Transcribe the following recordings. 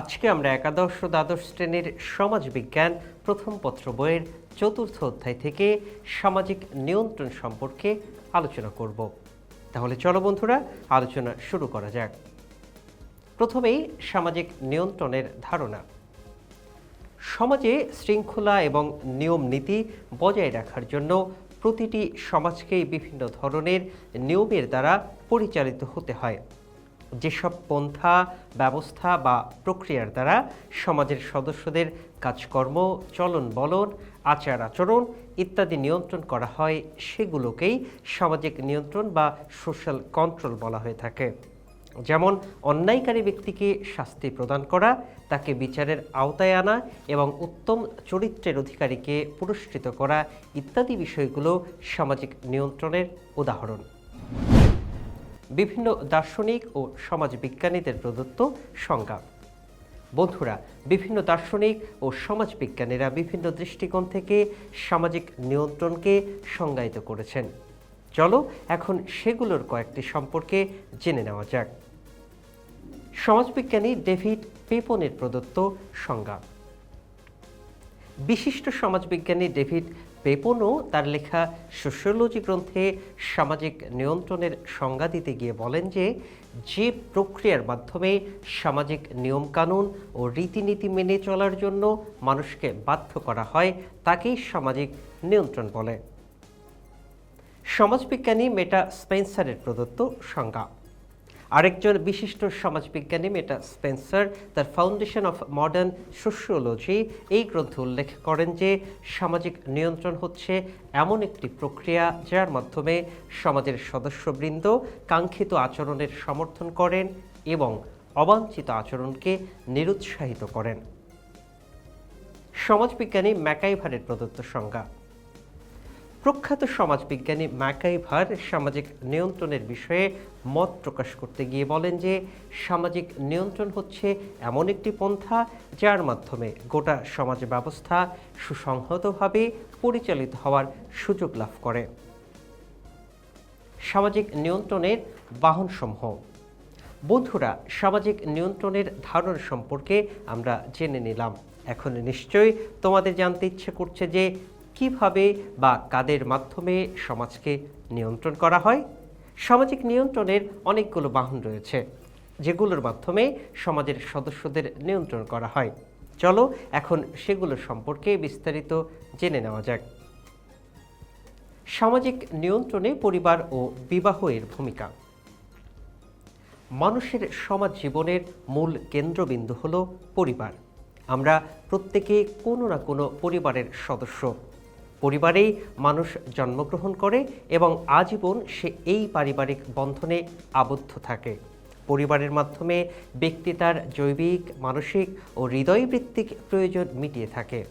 আজকে আমরা একাদশ ও দ্বাদশ শ্রেণির সমাজ বিজ্ঞান প্রথম পত্র বইয়ের চতুর্থ অধ্যায় থেকে সামাজিক নিয়ন্ত্রণ সম্পর্কে আলোচনা করব। তাহলে চলো বন্ধুরা, আলোচনা শুরু করা যাক। প্রথমেই সামাজিক নিয়ন্ত্রণের ধারণা। সমাজে শৃঙ্খলা এবং নিয়ম নীতি বজায় রাখার জন্য প্রতিটি সমাজকেই বিভিন্ন ধরনের নিয়মের দ্বারা পরিচালিত হতে হয়। যেসব পন্থা, ব্যবস্থা বা প্রক্রিয়ার দ্বারা সমাজের সদস্যদের কাজকর্ম, চলন বলন, আচার আচরণ ইত্যাদি নিয়ন্ত্রণ করা হয়, সেগুলোকেই সামাজিক নিয়ন্ত্রণ বা সোশ্যাল কন্ট্রোল বলা হয়ে থাকে। যেমন, অন্যায়কারী ব্যক্তিকে শাস্তি প্রদান করা, তাকে বিচারের আওতায় আনা এবং উত্তম চরিত্রের অধিকারীকে পুরস্কৃত করা ইত্যাদি বিষয়গুলো সামাজিক নিয়ন্ত্রণের উদাহরণ। বিভিন্ন দার্শনিক ও সমাজবিজ্ঞানীদের প্রদত্ত সংজ্ঞা। বন্ধুরা, বিভিন্ন দার্শনিক ও সমাজবিজ্ঞানীরা বিভিন্ন দৃষ্টিকোণ থেকে সামাজিক নিয়ন্ত্রণকে সংজ্ঞায়িত করেছেন। চলো এখন সেগুলোর কয়েকটি সম্পর্কে জেনে নেওয়া যাক। সমাজবিজ্ঞানী ডেভিড পেপনের প্রদত্ত সংজ্ঞা। বিশিষ্ট সমাজবিজ্ঞানী ডেভিড পেপনও তার লেখা সোশ্যোলজি গ্রন্থে সামাজিক নিয়ন্ত্রণের সংজ্ঞা দিতে গিয়ে বলেন যে যে প্রক্রিয়ার মাধ্যমে সামাজিক নিয়মকানুন ও রীতিনীতি মেনে চলার জন্য মানুষকে বাধ্য করা হয়, তাকেই সামাজিক নিয়ন্ত্রণ বলে। সমাজবিজ্ঞানী মেটা স্পেন্সারের প্রদত্ত সংজ্ঞা। আরেকজন বিশিষ্ট সমাজবিজ্ঞানী, মেটা স্পেন্সার, তার ফাউন্ডেশন অফ মডার্ন সোশিওলজি এই গ্রন্থে উল্লেখ করেন যে সামাজিক নিয়ন্ত্রণ হচ্ছে এমন একটি প্রক্রিয়া যার মাধ্যমে সমাজের সদস্যবৃন্দ কাঙ্ক্ষিত আচরণের সমর্থন করেন এবং অবাঞ্ছিত আচরণকে নিরুৎসাহিত করেন। সমাজবিজ্ঞানী ম্যাকাইভারের প্রদত্ত সংজ্ঞা। প্রখ্যাত সমাজবিজ্ঞানী ম্যাকাইভার সামাজিক নিয়ন্ত্রণের বিষয়ে মত প্রকাশ করতে গিয়ে বলেন যে, সামাজিক নিয়ন্ত্রণ হচ্ছে এমন একটি পন্থা যার মাধ্যমে গোটা সমাজ ব্যবস্থা সুসংহতভাবে পরিচালিত হওয়ার সুযোগ লাভ করে। সামাজিক নিয়ন্ত্রণের বাহনসমূহ। বন্ধুরা, সামাজিক নিয়ন্ত্রণের ধারণা সম্পর্কে আমরা জেনে নিলাম। এখন নিশ্চয়ই তোমাদের জানতে ইচ্ছে করছে যে কীভাবে বা কাদের মাধ্যমে সমাজকে নিয়ন্ত্রণ করা হয়? সামাজিক নিয়ন্ত্রণের অনেকগুলো বাহন রয়েছে, যেগুলোর মাধ্যমে সমাজের সদস্যদের নিয়ন্ত্রণ করা হয়। চলো এখন সেগুলো সম্পর্কে বিস্তারিত জেনে নেওয়া যাক। সামাজিক নিয়ন্ত্রণে পরিবার ও বিবাহ এর ভূমিকা। মানুষের সমাজ জীবনের মূল কেন্দ্রবিন্দু হল পরিবার। আমরা প্রত্যেকে কোনো না কোনো পরিবারের সদস্য। পরিবারেই মানুষ জন্মগ্রহণ করে এবং আজীবন সে এই পারিবারিক বন্ধনে আবদ্ধ থাকে। পরিবারের মাধ্যমে ব্যক্তি তার জৈবিক, মানসিক ও হৃদয়বৃত্তিক প্রয়োজন মিটিয়ে থাকে।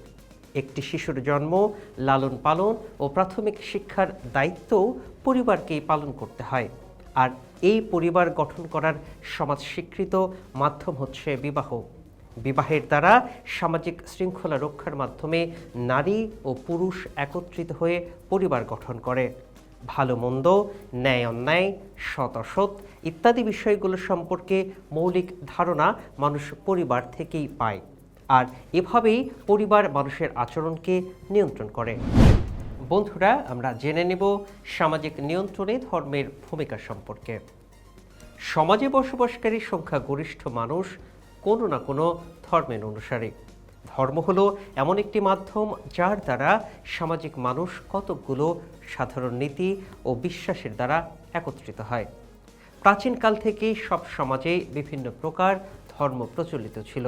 একটি শিশুর জন্ম, লালন পালন ও প্রাথমিক শিক্ষার দায়িত্বও পরিবারকেই পালন করতে হয়। আর এই পরিবার গঠন করার সমাজ স্বীকৃত মাধ্যম হচ্ছে বিবাহ। বিবাহের দ্বারা সামাজিক শৃঙ্খলা রক্ষার মাধ্যমে নারী ও পুরুষ একত্রিত হয়ে পরিবার গঠন করে। ভালো মন্দ, ন্যায় অন্যায়, সৎ অসৎ ইত্যাদি বিষয়গুলো সম্পর্কে মৌলিক ধারণা মানুষ পরিবার থেকেই পায় আর এভাবেই পরিবার মানুষের আচরণকে নিয়ন্ত্রণ করে। বন্ধুরা, আমরা জেনে নেব সামাজিক নিয়ন্ত্রণে ধর্মের ভূমিকা সম্পর্কে। সমাজে বসবাসকারী সংখ্যাগরিষ্ঠ মানুষ কোনো না কোনো ধর্মের অনুসারী। ধর্ম হলো এমন একটি মাধ্যম যার দ্বারা সামাজিক মানুষ কতকগুলো সাধারণ নীতি ও বিশ্বাসের দ্বারা একত্রিত হয়। প্রাচীনকাল থেকেই সব সমাজে বিভিন্ন প্রকার ধর্ম প্রচলিত ছিল।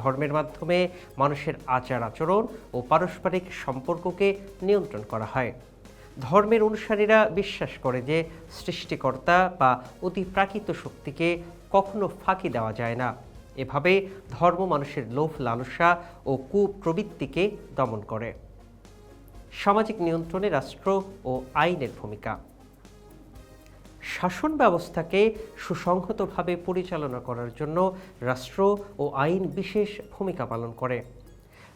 ধর্মের মাধ্যমে মানুষের আচার আচরণ ও পারস্পরিক সম্পর্ককে নিয়ন্ত্রণ করা হয়। ধর্মের অনুসারীরা বিশ্বাস করে যে সৃষ্টিকর্তা বা অতি প্রাকৃত শক্তিকে কখনো ফাঁকি দেওয়া যায় না। এভাবে ধর্ম মানুষের লোভ, লালসা ও কুপ্রবৃত্তিকে দমন করে। সামাজিক নিয়ন্ত্রণে রাষ্ট্র ও আইনের ভূমিকা। শাসন ব্যবস্থাকে সুসংহতভাবে পরিচালনা করার জন্য রাষ্ট্র ও আইন বিশেষ ভূমিকা পালন করে।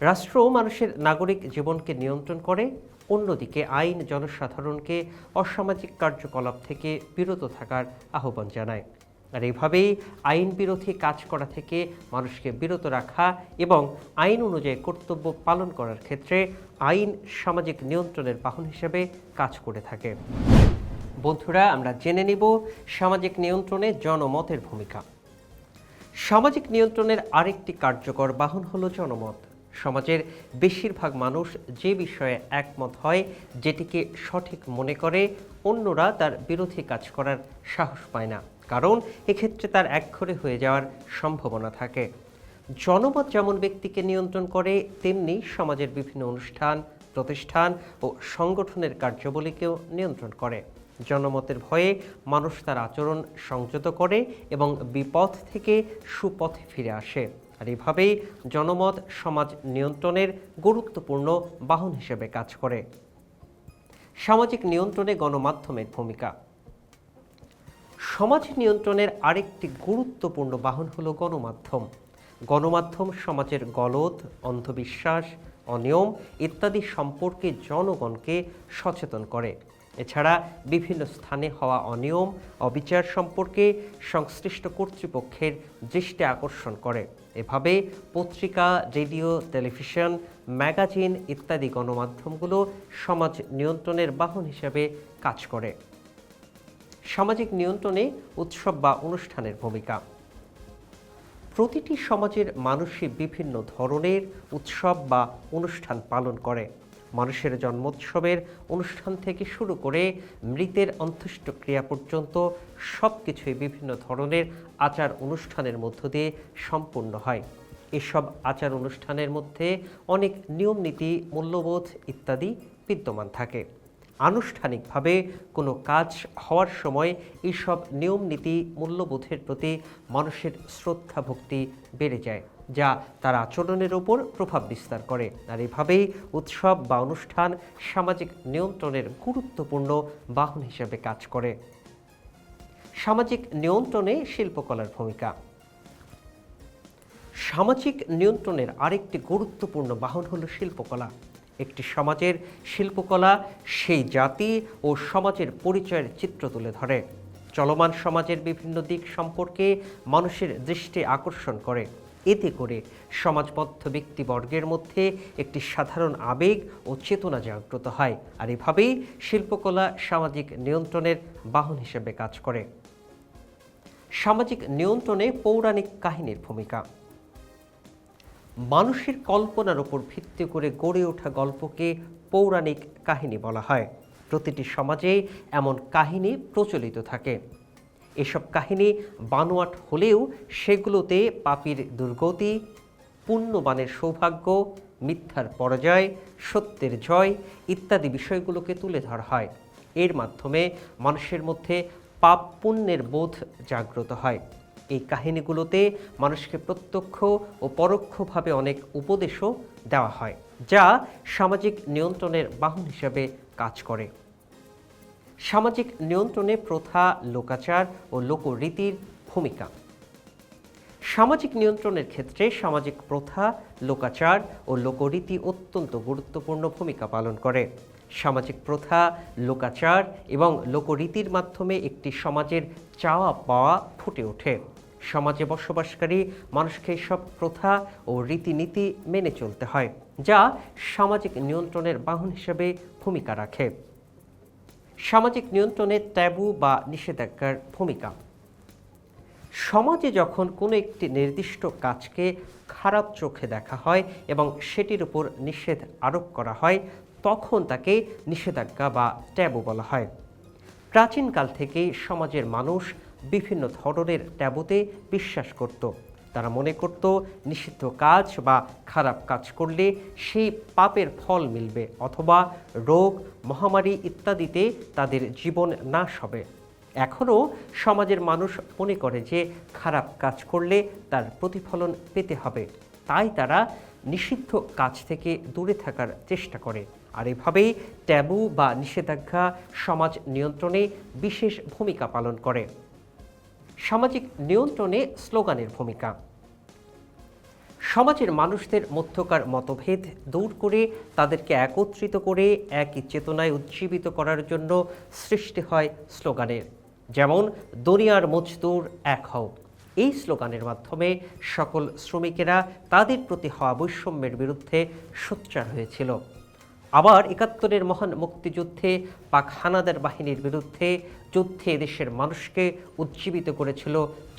রাষ্ট্র মানুষের নাগরিক জীবনকে নিয়ন্ত্রণ করে, অন্যদিকে আইন জনসাধারণকে অসামাজিক কার্যকলাপ থেকে বিরত থাকার আহ্বান জানায়। আর এভাবেই আইন বিরোধী কাজ করা থেকে মানুষকে বিরত রাখা এবং আইন অনুযায়ী কর্তব্য পালন করার ক্ষেত্রে আইন সামাজিক নিয়ন্ত্রণের বাহন হিসেবে কাজ করে থাকে। বন্ধুরা, আমরা জেনে নিব সামাজিক নিয়ন্ত্রণে জনমতের ভূমিকা। সামাজিক নিয়ন্ত্রণের আরেকটি কার্যকর বাহন হলো জনমত। সমাজের বেশিরভাগ মানুষ যে বিষয়ে একমত হয়, যেটিকে সঠিক মনে করে, অন্যরা তার বিরোধী কাজ করার সাহস পায় না। কারণ এক্ষেত্রে তার একঘরে হয়ে যাওয়ার সম্ভাবনা থাকে। জনমত যেমন ব্যক্তিকে নিয়ন্ত্রণ করে, তেমনি সমাজের বিভিন্ন অনুষ্ঠান, প্রতিষ্ঠান ও সংগঠনের কার্যাবলীকেও নিয়ন্ত্রণ করে। জনমতের ভয়ে মানুষ তার আচরণ সংযত করে এবং বিপথ থেকে সুপথে ফিরে আসে। আর এভাবেই জনমত সমাজ নিয়ন্ত্রণের গুরুত্বপূর্ণ বাহন হিসেবে কাজ করে। সামাজিক নিয়ন্ত্রণে গণমাধ্যমের ভূমিকা। সমাজ নিয়ন্ত্রণের আরেকটি গুরুত্বপূর্ণ বাহন হলো গণমাধ্যম। গণমাধ্যম সমাজের গলদ, অন্ধবিশ্বাস, অনিয়ম ইত্যাদি সম্পর্কে জনগণকে সচেতন করে। এছাড়া বিভিন্ন স্থানে হওয়া অনিয়ম, অবিচার সম্পর্কে সংশ্লিষ্ট কর্তৃপক্ষের দৃষ্টি আকর্ষণ করে। এভাবে পত্রিকা, রেডিও, টেলিভিশন, ম্যাগাজিন ইত্যাদি গণমাধ্যমগুলো সমাজ নিয়ন্ত্রণের বাহন হিসেবে কাজ করে। সামাজিক নিয়ন্ত্রণে উৎসব বা অনুষ্ঠানের ভূমিকা। প্রতিটি সমাজের মানুষই বিভিন্ন ধরনের উৎসব বা অনুষ্ঠান পালন করে। মানুষের জন্মোৎসবের অনুষ্ঠান থেকে শুরু করে মৃতের অন্ত্যেষ্টিক্রিয়া পর্যন্ত সব কিছুই বিভিন্ন ধরনের আচার অনুষ্ঠানের মধ্য দিয়ে সম্পূর্ণ হয়। এসব আচার অনুষ্ঠানের মধ্যে অনেক নিয়মনীতি, মূল্যবোধ ইত্যাদি বিদ্যমান থাকে। আনুষ্ঠানিকভাবে কোনো কাজ হওয়ার সময় এইসব নিয়ম নীতি মূল্যবোধের প্রতি মানুষের শ্রদ্ধা ভক্তি বেড়ে যায়, যা তার আচরণের ওপর প্রভাব বিস্তার করে। আর এভাবেই উৎসব বা অনুষ্ঠান সামাজিক নিয়ন্ত্রণের গুরুত্বপূর্ণ বাহন হিসেবে কাজ করে। সামাজিক নিয়ন্ত্রণে শিল্পকলার ভূমিকা। সামাজিক নিয়ন্ত্রণের আরেকটি গুরুত্বপূর্ণ বাহন হলো শিল্পকলা। একটি সমাজের শিল্পকলা সেই জাতি ও সমাজের পরিচয়ের চিত্র তুলে ধরে। চলমান সমাজের বিভিন্ন দিক সম্পর্কে মানুষের দৃষ্টি আকর্ষণ করে। এতে করে সমাজবদ্ধ ব্যক্তিবর্গের মধ্যে একটি সাধারণ আবেগ ও চেতনা জাগ্রত হয় আর এভাবেই শিল্পকলা সামাজিক নিয়ন্ত্রণের বাহন হিসেবে কাজ করে। সামাজিক নিয়ন্ত্রণে পৌরাণিক কাহিনীর ভূমিকা। মানুষের কল্পনার উপর ভিত্তি করে গড়ে ওঠা গল্পকে পৌরাণিক কাহিনী বলা হয়। প্রতিটি সমাজে এমন কাহিনী প্রচলিত থাকে। এসব কাহিনী বানোয়াট হলেও সেগুলোতে পাপির দুর্গতি, পুণ্যবানের সৌভাগ্য, মিথ্যার পরাজয়, সত্যের জয় ইত্যাদি বিষয়গুলোকে তুলে ধরা হয়। এর মাধ্যমে মানুষের মধ্যে পাপ পুণ্যের বোধ জাগ্রত হয়। এই কাহিনীগুলোতে মানুষকে প্রত্যক্ষ ও পরোক্ষভাবে অনেক উপদেশও দেওয়া হয়, যা সামাজিক নিয়ন্ত্রণের বাহন হিসেবে কাজ করে। সামাজিক নিয়ন্ত্রণে প্রথা, লোকাচার ও লোকরীতির ভূমিকা। সামাজিক নিয়ন্ত্রণের ক্ষেত্রে সামাজিক প্রথা, লোকাচার ও লোকরীতি অত্যন্ত গুরুত্বপূর্ণ ভূমিকা পালন করে। সামাজিক প্রথা, লোকাচার এবং লোকরীতির মাধ্যমে একটি সমাজের চাওয়া পাওয়া ফুটে ওঠে। সমাজে বসবাসকারী মানুষকে সব প্রথা ও রীতিনীতি মেনে চলতে হয়, যা সামাজিক নিয়ন্ত্রণের বাহন হিসেবে ভূমিকা রাখে। সামাজিক নিয়ন্ত্রণে ট্যাবু বা নিষেধাজ্ঞার ভূমিকা। সমাজে যখন কোনো একটি নির্দিষ্ট কাজকে খারাপ চোখে দেখা হয় এবং সেটির উপর নিষেধ আরোপ করা হয়, তখন তাকে নিষেধাজ্ঞা বা ট্যাবু বলা হয়। প্রাচীনকাল থেকেই সমাজের মানুষ বিভিন্ন ধরনের ট্যাবুতে বিশ্বাস করত। তারা মনে করত, নিষিদ্ধ কাজ বা খারাপ কাজ করলে সেই পাপের ফল মিলবে অথবা রোগ, মহামারী ইত্যাদিতে তাদের জীবন নাশ হবে। এখনও সমাজের মানুষ মনে করে যে খারাপ কাজ করলে তার প্রতিফলন পেতে হবে। তাই তারা নিষিদ্ধ কাজ থেকে দূরে থাকার চেষ্টা করে। আর এভাবেই ট্যাবু বা নিষেধাজ্ঞা সমাজ নিয়ন্ত্রণে বিশেষ ভূমিকা পালন করে। সামাজিক নিয়ন্ত্রণে স্লোগানের ভূমিকা। সমাজের মানুষদের মধ্যকার মতভেদ দূর করে, তাদেরকে একত্রিত করে, একই চেতনায় উজ্জীবিত করার জন্য সৃষ্টি হয় স্লোগানের। যেমন, দুনিয়ার মজদুর এক হও। এই স্লোগানের মাধ্যমে সকল শ্রমিকেরা তাদের প্রতি হওয়া বৈষম্যের বিরুদ্ধে সোচ্চার হয়েছিল। আবার একাত্তরের মহান মুক্তিযুদ্ধে পাক হানাদার বাহিনীর বিরুদ্ধে যুদ্ধে দেশের মানুষকে উজ্জীবিত করেছিল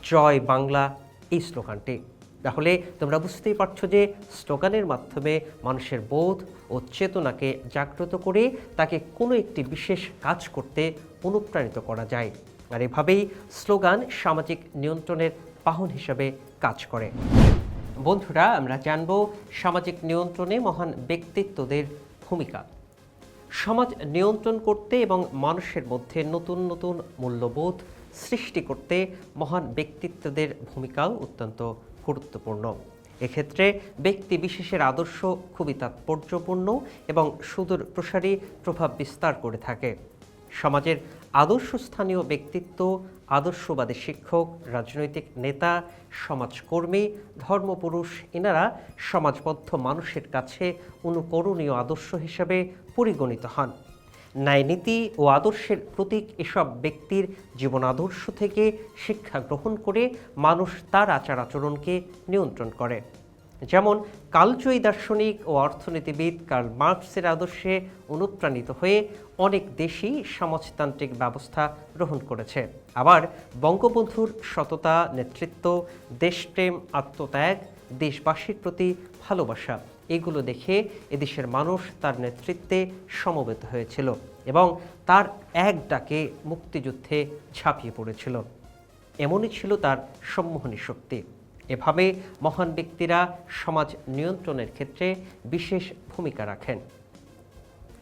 জয় বাংলা এই স্লোগানটি। তাহলে তোমরা বুঝতেই পারছ যে স্লোগানের মাধ্যমে মানুষের বোধ ও চেতনাকে জাগ্রত করে তাকে কোনো একটি বিশেষ কাজ করতে অনুপ্রাণিত করা যায়। আর এভাবেই স্লোগান সামাজিক নিয়ন্ত্রণের বাহন হিসাবে কাজ করে। বন্ধুরা, আমরা জানব সামাজিক নিয়ন্ত্রণে মহান ব্যক্তিত্বদের ভূমিকা। সমাজ নিয়ন্ত্রণ করতে এবং মানুষের মধ্যে নতুন নতুন মূল্যবোধ সৃষ্টি করতে মহান ব্যক্তিত্বদের ভূমিকাও অত্যন্ত গুরুত্বপূর্ণ। এক্ষেত্রে ব্যক্তি বিশেষের আদর্শ খুবই তাৎপর্যপূর্ণ এবং সুদূর প্রসারী প্রভাব বিস্তার করে থাকে। সমাজের আদর্শস্থানীয় ব্যক্তিত্ব আদর্শবাদী শিক্ষক, রাজনৈতিক নেতা, সমাজকর্মী, ধর্মপুরুষ, এনারা সমাজবদ্ধ মানুষের কাছে অনুকরণীয় আদর্শ হিসেবে পরিগণিত হন। ন্যায়নীতি ও আদর্শের প্রতীক এসব ব্যক্তির জীবন আদর্শ থেকে শিক্ষা গ্রহণ করে মানুষ তার আচার আচরণকে নিয়ন্ত্রণ করে। যেমন কালজয়ী দার্শনিক ও অর্থনীতিবিদ কার্ল মার্কসের আদর্শে অনুপ্রাণিত হয়ে অনেক দেশই সমাজতান্ত্রিক ব্যবস্থা গ্রহণ করেছে। আবার বঙ্গবন্ধুর সততা, নেতৃত্ব, দেশপ্রেম, আত্মত্যাগ, দেশবাসীর প্রতি ভালোবাসা, এগুলো দেখে এদেশের মানুষ তার নেতৃত্বে সমবেত হয়েছিল এবং তার এক ডাকে মুক্তিযুদ্ধে ঝাঁপিয়ে পড়েছিল। এমনই ছিল তার সম্মোহনী শক্তি। এভাবে মহান ব্যক্তিরা সমাজ নিয়ন্ত্রণের ক্ষেত্রে বিশেষ ভূমিকা রাখেন।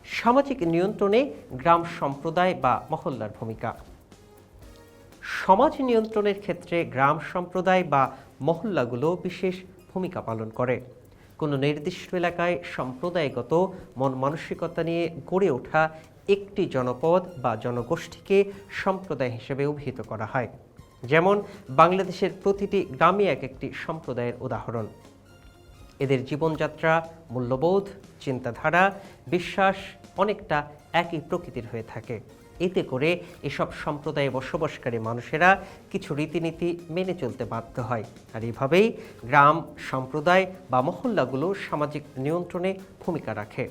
সামাজিক নিয়ন্ত্রণে গ্রাম সম্প্রদায় বা মহল্লার ভূমিকা। সমাজ নিয়ন্ত্রণের ক্ষেত্রে গ্রাম সম্প্রদায় বা মহল্লাগুলো বিশেষ ভূমিকা পালন করে। কোনো নির্দিষ্ট এলাকায় সম্প্রদায়গত মন মানসিকতা নিয়ে গড়ে ওঠা একটি জনপদ বা জনগোষ্ঠীকে সম্প্রদায় হিসেবে অভিহিত করা হয়। যেমন বাংলাদেশের প্রতিটি গ্রামে এক একটি সম্প্রদায়ের উদাহরণ। এদের জীবনযাত্রা, মূল্যবোধ, চিন্তাধারা, বিশ্বাস অনেকটা একই প্রকৃতির হয়ে থাকে। এতে করে এসব সম্প্রদায়ে বসবাসকারী মানুষেরা কিছু রীতিনীতি মেনে চলতে বাধ্য হয়। আর এভাবেই গ্রাম, সম্প্রদায় বা মহল্লাগুলো সামাজিক নিয়ন্ত্রণে ভূমিকা রাখে।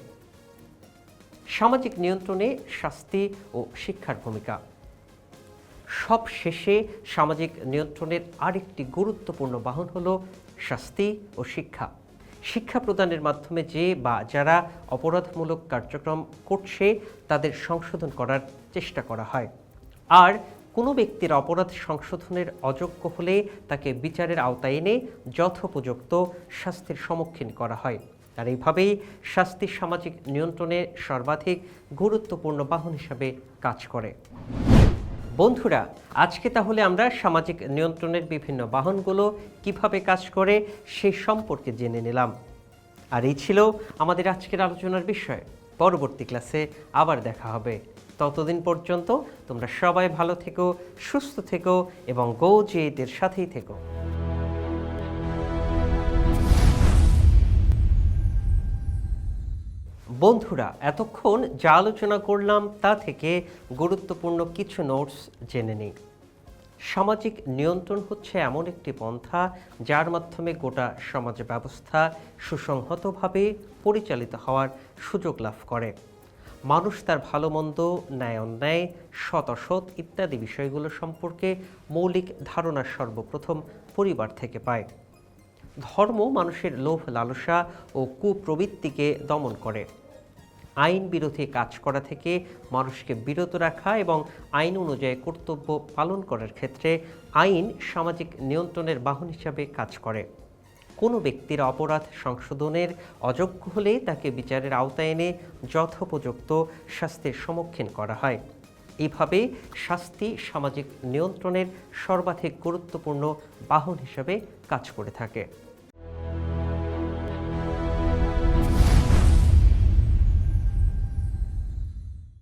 সামাজিক নিয়ন্ত্রণে শাস্তি ও শিক্ষার ভূমিকা। সব শেষে সামাজিক নিয়ন্ত্রণের আরেকটি গুরুত্বপূর্ণ বাহন হল শাস্তি ও শিক্ষা। শিক্ষা প্রদানের মাধ্যমে যে বা যারা অপরাধমূলক কার্যক্রম করছে, তাদের সংশোধন করার চেষ্টা করা হয়। আর কোনো ব্যক্তির অপরাধ সংশোধনের অযোগ্য হলে তাকে বিচারের আওতায় এনে যথোপযুক্ত শাস্তির সম্মুখীন করা হয়। আর এইভাবেই শাস্তি সামাজিক নিয়ন্ত্রণে সর্বাধিক গুরুত্বপূর্ণ বাহন হিসাবে কাজ করে। বন্ধুরা, আজকে তাহলে আমরা সামাজিক নিয়ন্ত্রণের বিভিন্ন বাহনগুলো কীভাবে কাজ করে সে সম্পর্কে জেনে নিলাম। আর এই ছিল আমাদের আজকের আলোচনার বিষয়। পরবর্তী ক্লাসে আবার দেখা হবে। ততদিন পর্যন্ত তোমরা সবাই ভালো থেকো, সুস্থ থেকো এবং গো জেদের সাথেই থেকো। বন্ধুরা, এতক্ষণ যা আলোচনা করলাম তা থেকে গুরুত্বপূর্ণ কিছু নোটস জেনে নিই। সামাজিক নিয়ন্ত্রণ হচ্ছে এমন একটি পন্থা যার মাধ্যমে গোটা সমাজ ব্যবস্থা সুসংহতভাবে পরিচালিত হওয়ার সুযোগ লাভ করে। মানুষ তার ভালো মন্দ, ন্যায় অন্যায়, সৎ অসৎ ইত্যাদি বিষয়গুলো সম্পর্কে মৌলিক ধারণা সর্বপ্রথম পরিবার থেকে পায়। ধর্ম মানুষের লোভ লালসা ও কুপ্রবৃত্তিকে দমন করে। আইন বিরোধী কাজ করা থেকে মানুষকে বিরত রাখা এবং আইন অনুযায়ী কর্তব্য পালন করার ক্ষেত্রে আইন সামাজিক নিয়ন্ত্রণের বাহন হিসাবে কাজ করে। কোনো ব্যক্তির অপরাধ সংশোধনের অযোগ্য হলে তাকে বিচারের আওতায় এনে যথোপযুক্ত শাস্তির সম্মুখীন করা হয়। এইভাবে শাস্তি সামাজিক নিয়ন্ত্রণের সর্বাধিক গুরুত্বপূর্ণ বাহন হিসাবে কাজ করে থাকে।